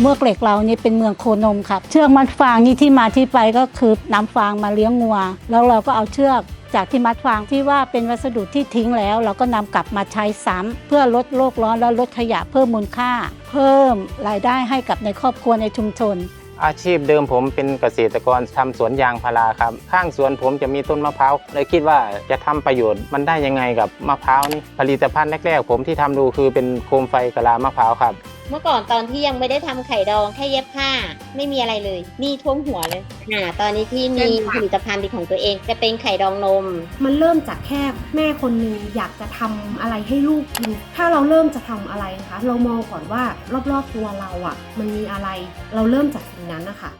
เมือกเหล็กเรานี่เป็นเมืองโคนมครับ เชือกมัดฟางนี่ที่มาที่ไปก็คือนำฟางมาเลี้ยงงัว แล้วเราก็เอาเชือกจากที่มัดฟางที่ว่าเป็นวัสดุที่ทิ้งแล้ว เราก็นำกลับมาใช้ซ้ำเพื่อลดโลกร้อนและลดขยะเพิ่มมูลค่า เพิ่มรายได้ให้กับในครอบครัวในชุมชน อาชีพเดิมผมเป็นเกษตรกรทำสวนยางพาราครับ ข้างสวนผมจะมีต้นมะพร้าวเลยคิดว่าจะทำประโยชน์มันได้ยังไงกับมะพร้าวนี่ผลิตภัณฑ์แรกๆผมที่ทำดูคือเป็นโคมไฟกะลามะพร้าวครับ เมื่อก่อนตอนที่ยังไม่ได้ทำไข่ดองแค่เย็บผ้า ไม่มีอะไรเลยหนี่ท่วมหัวเลยอ่าตอนนี้ที่มีผลิตภัณฑ์เป็นของตัวเอง จะเป็นไข่ดองนม มันเริ่มจากแค่แม่คนหนึ่งอยากจะทำอะไรให้ลูกกิน ถ้าเราเริ่มจะทำอะไรนะคะ เรามองก่อนว่ารอบๆตัวเราอะ่ะ มันมีอะไร เราเริ่มจากสิ่งนั้นนะคะ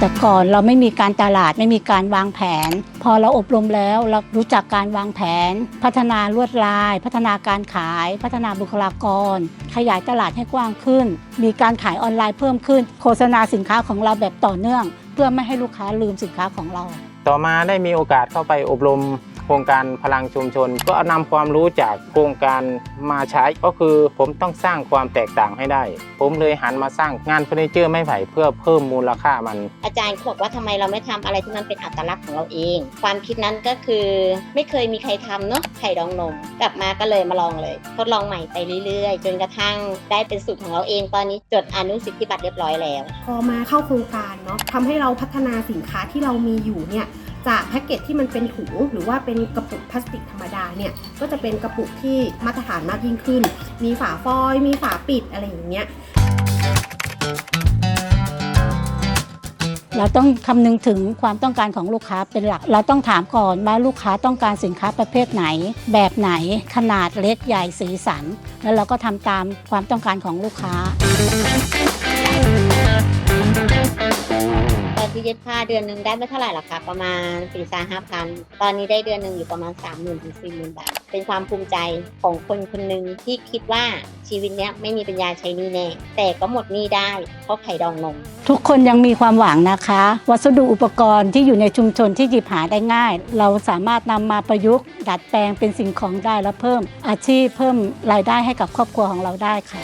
แต่ก่อนเราไม่มีการตลาดไม่มีการวางแผน พอเราอบรมแล้วเรารู้จักการวางแผน พัฒนาลวดลาย พัฒนาการขาย พัฒนาบุคลากร ขยายตลาดให้กว้างขึ้น มีการขายออนไลน์เพิ่มขึ้น โฆษณาสินค้าของเราแบบต่อเนื่อง เพื่อไม่ให้ลูกค้าลืมสินค้าของเรา ต่อมาได้มีโอกาสเข้าไปอบรม โครงการพลังชุมชน ก็นำความรู้จากโครงการมาใช้ก็คือผมต้องสร้างความแตกต่างให้ได้ ผมเลยหันมาสร้างงานเฟอร์นิเจอร์ไม้ไผ่เพื่อเพิ่มมูลค่ามัน อาจารย์บอกว่าทำไมเราไม่ทำอะไรที่มันเป็นอัตลักษณ์ของเราเอง ความคิดนั้นก็คือไม่เคยมีใครทำเนาะไข่ดองนม กลับมาก็เลยมาลองเลย ทดลองใหม่ไปเรื่อยๆ จนกระทั่งได้เป็นสูตรของเราเองตอนนี้จดอนุสิทธิบัตรเรียบร้อยแล้ว พอมาเข้าโครงการเนาะทำให้เราพัฒนาสินค้าที่เรามีอยู่เนี่ย จากแพ็กเกจที่มันเป็นถุงหรือว่าเป็นกระปุกพลาสติกธรรมดาเนี่ยก็จะเป็นกระปุกที่มาตรฐานมากยิ่งขึ้น มีฝาฟอยล์มีฝาปิดอะไรอย่างเงี้ยเราต้องคำนึงถึงความต้องการของลูกค้าเป็นหลัก เราต้องถามก่อนว่าลูกค้าต้องการสินค้าประเภทไหน แบบไหน ขนาดเล็กใหญ่สีสัน แล้วเราก็ทำตามความต้องการของลูกค้า ที่เย็บผ้าเดือนหนึ่งได้ไม่เท่าไหร่หรอกค่ะ ประมาณสี่สาห้าพันตอนนี้ได้เดือนหนึ่งอยู่ประมาณ3 0 0 0 0ถึงสี่หมื่นบาท เป็นความภูมิใจของคนคนหนึ่งที่คิดว่าชีวิตเนี้ยไม่มีปัญญาใช้หนี้แน่ แต่ก็หมดหนี้ได้เพราะไข่ดองนม ทุกคนยังมีความหวังนะคะ วัสดุอุปกรณ์ที่อยู่ในชุมชนที่หยิบหาได้ง่าย เราสามารถนำมาประยุกต์ ดัดแปลงเป็นสิ่งของได้และเพิ่ม อาชีพเพิ่มรายได้ให้กับครอบครัวของเราได้ค่ะ